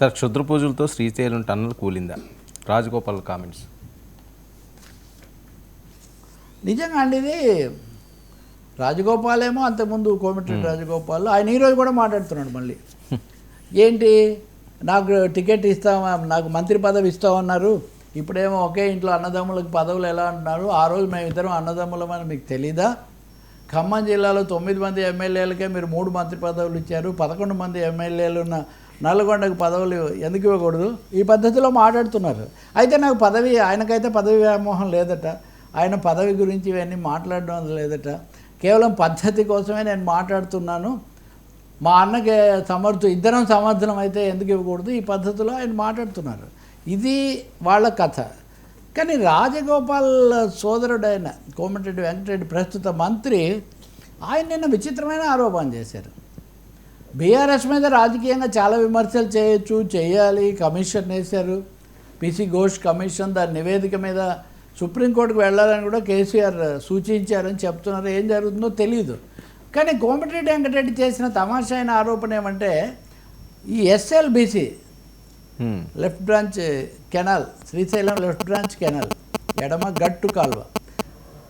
Sir క్షుద్ర పూజలతో Srisailam tunnel కూలిందా? రాజగోపాల్ కామెంట్స్. నిజంగా అండి ఇది రాజగోపాల్ ఏమో అంతకుముందు కోమటిరెడ్డి రాజగోపాల్ ఆయన ఈరోజు కూడా మాట్లాడుతున్నాడు మళ్ళీ. ఏంటి? నాకు టికెట్ ఇస్తామా నాకు మంత్రి పదవి ఇస్తామన్నారు ఇప్పుడేమో ఒకే ఇంట్లో అన్నదమ్ములకు పదవులు ఎలా అంటున్నారు? ఆ రోజు మేము ఇద్దరం అన్నదమ్ములమని మీకు తెలీదా? ఖమ్మం జిల్లాలో తొమ్మిది మంది ఎమ్మెల్యేలకే మీరు మూడు మంత్రి పదవులు ఇచ్చారు. పదకొండు మంది ఎమ్మెల్యేలు ఉన్న నల్గొండకు పదవులు ఎందుకు ఇవ్వకూడదు? ఈ పద్ధతిలో మాట్లాడుతున్నారు. అయితే నాకు పదవి ఆయనకైతే పదవి వ్యామోహం లేదట. ఆయన పదవి గురించి ఇవన్నీ మాట్లాడడం లేదట. కేవలం పద్ధతి కోసమే నేను మాట్లాడుతున్నాను. మా అన్నకి సమర్థు ఇద్దరం సమర్థనం అయితే ఎందుకు ఇవ్వకూడదు? ఈ పద్ధతిలో ఆయన మాట్లాడుతున్నారు. ఇది వాళ్ళ కథ. కానీ రాజగోపాల్ సోదరుడైన కోమటిరెడ్డి వెంకటరెడ్డి ప్రస్తుత మంత్రి ఆయన నిన్న విచిత్రమైన ఆరోపణ చేశారు. బీఆర్ఎస్ మీద రాజకీయంగా చాలా విమర్శలు చేయొచ్చు చేయాలి కమిషన్ వేశారు. పిసి ఘోష్ కమిషన్ దాని నివేదిక మీద సుప్రీంకోర్టుకు వెళ్ళాలని కూడా కేసీఆర్ సూచించారని చెప్తున్నారు. ఏం జరుగుతుందో తెలియదు కానీ కోమటిరెడ్డి వెంకటరెడ్డి చేసిన తమాషా అయిన ఆరోపణ ఏమంటే ఈ SLBC. Left branch canal Srisailam left branch canal ఎడమ గట్టు కాలువ.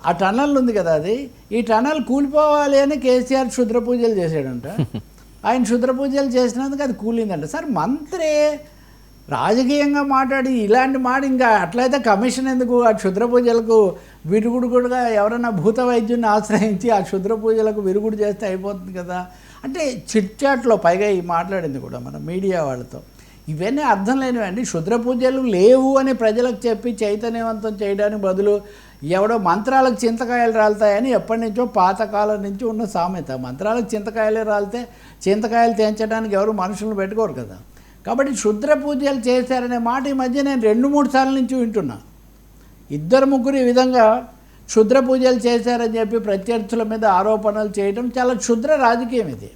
ఆ టనల్ ఉంది కదా అది. ఈ టనల్ కూలిపోవాలి అని కేసీఆర్ క్షుద్ర పూజలు చేశాడంట. ఆయన క్షుద్ర పూజలు చేసినందుకు అది కూలిందంట సార్ మంత్రి రాజకీయంగా మాట్లాడి ఇలాంటి మాట ఇంకా అట్లయితే కమిషన్ ఎందుకు ఆ క్షుద్ర పూజలకు విరుగుడు కూడా ఎవరైనా భూత వైద్యుని ఆశ్రయించి ఆ క్షుద్ర పూజలకు విరుగుడు చేస్తే అయిపోతుంది కదా? అంటే చిట్చాట్లో పైగా ఈ మాట్లాడింది కూడా మన మీడియా వాళ్ళతో. ఇవన్నీ అర్థం లేనివండి. క్షుద్ర పూజలు లేవు అని ప్రజలకు చెప్పి చైతన్యవంతం చేయడానికి బదులు ఎవడో మంత్రాలకు చింతకాయలు రాలుతాయని ఎప్పటి నుంచో పాతకాలం నుంచి ఉన్న సామెత. మంత్రాలకు చింతకాయలే రాలితే చింతకాయలు తెంచడానికి ఎవరు మనుషులను పెట్టుకోరు కదా. కాబట్టి క్షుద్ర పూజలు చేశారనే మాట ఈ మధ్య నేను రెండు మూడు సార్ల నుంచి వింటున్నా. ఇద్దరు ముగ్గురు ఈ విధంగా క్షుద్ర పూజలు చేశారని చెప్పి ప్రత్యర్థుల మీద ఆరోపణలు చేయడం చాలా క్షుద్ర రాజకీయం ఇది.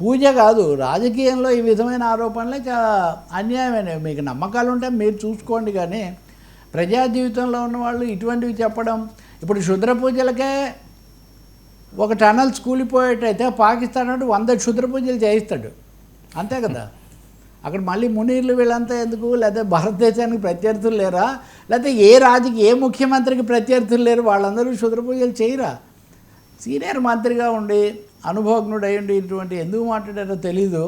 పూజ కాదు రాజకీయంలో ఈ విధమైన ఆరోపణలే చాలా అన్యాయమైనవి. మీకు నమ్మకాలు ఉంటే మీరు చూసుకోండి కానీ ప్రజా జీవితంలో ఉన్న వాళ్ళు ఇటువంటివి చెప్పడం ఇప్పుడు క్షుద్ర పూజలకే ఒక టనల్స్ కూలిపోయేటైతే పాకిస్తాన్ అంటే వంద క్షుద్ర పూజలు చేయిస్తాడు. అంతే కదా? అక్కడ మళ్ళీ మునీర్లు వీళ్ళంతా ఎందుకు? లేదా భారతదేశానికి ప్రత్యర్థులు లేరా? లేకపోతే ఏ రాజకీయ ఏ ముఖ్యమంత్రికి ప్రత్యర్థులు లేరు? వాళ్ళందరూ క్షుద్ర పూజలు చేయరా? సీనియర్ మంత్రిగా ఉండి అనుభవజ్ఞుడు అయ్యండి ఇటువంటి ఎందుకు మాట్లాడారో తెలీదు.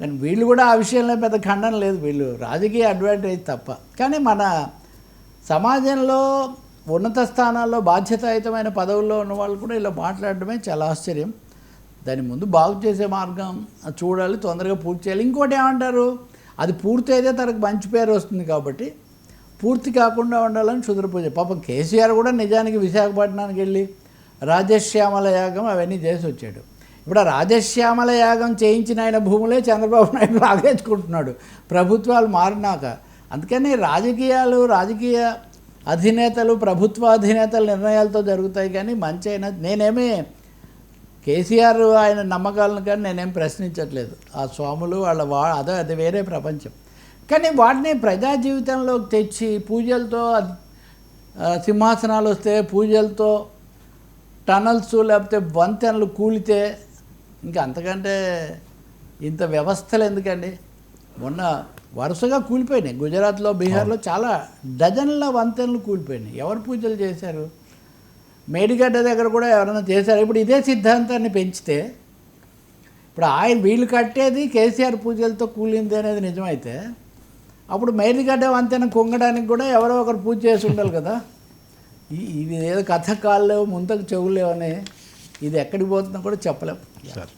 కానీ వీళ్ళు కూడా ఆ విషయంలో పెద్ద ఖండన లేదు. వీళ్ళు రాజకీయ అడ్వాంటేజ్ తప్ప. కానీ మన సమాజంలో ఉన్నత స్థానాల్లో బాధ్యతాయుతమైన పదవుల్లో ఉన్న వాళ్ళు కూడా ఇలా మాట్లాడడమే చాలా ఆశ్చర్యం. దాని ముందు బాగు చేసే మార్గం అది చూడాలి తొందరగా పూర్తి చేయాలి. ఇంకోటి ఏమంటారు? అది పూర్తి అయితే తనకు మంచి పేరు వస్తుంది కాబట్టి పూర్తి కాకుండా ఉండాలని క్షుద్ర పూజ. పాపం కేసీఆర్ కూడా నిజానికి విశాఖపట్నానికి వెళ్ళి రాజశ్యామల యాగం అవన్నీ చేసి వచ్చాడు ఇప్పుడు రాజశ్యామల యాగం చేయించిన ఆయన భూములే చంద్రబాబు నాయుడు లాగేసుకుంటున్నాడు. ప్రభుత్వాలు మారినాక. అందుకని రాజకీయాలు రాజకీయ అధినేతలు ప్రభుత్వ అధినేతల నిర్ణయాలతో జరుగుతాయి కానీ మంచి అయినా నేనేమి కేసీఆర్ ఆయన నమ్మకాలను కానీ నేనేం ప్రశ్నించట్లేదు. ఆ స్వాములు వాళ్ళ వా అదే అది వేరే ప్రపంచం. కానీ వాటిని ప్రజా జీవితంలోకి తెచ్చి పూజలతో సింహాసనాలు వస్తే పూజలతో టనల్స్ లేకపోతే వంతెనలు కూలితే ఇంకా అంతకంటే ఇంత వ్యవస్థలు ఎందుకండి? మొన్న వరుసగా కూలిపోయినాయి. గుజరాత్లో బీహార్లో చాలా డజన్ల వంతెనలు కూలిపోయినాయి. ఎవరు పూజలు చేశారు? మేడిగడ్డ దగ్గర కూడా ఎవరైనా చేశారు? ఇప్పుడు ఇదే సిద్ధాంతాన్ని పెంచితే ఇప్పుడు ఆయన వీళ్ళు కట్టేది కేసీఆర్ పూజలతో కూలింది అనేది నిజమైతే అప్పుడు మేడిగడ్డ వంతెన కుంగడానికి కూడా ఎవరో ఒకరు పూజ చేసి ఉండాలి కదా? ఇది ఏదో కథ కాళ్ళు ముంతకు చెవులేవని ఇది ఎక్కడికి పోతుందో కూడా చెప్పలేం. సార్.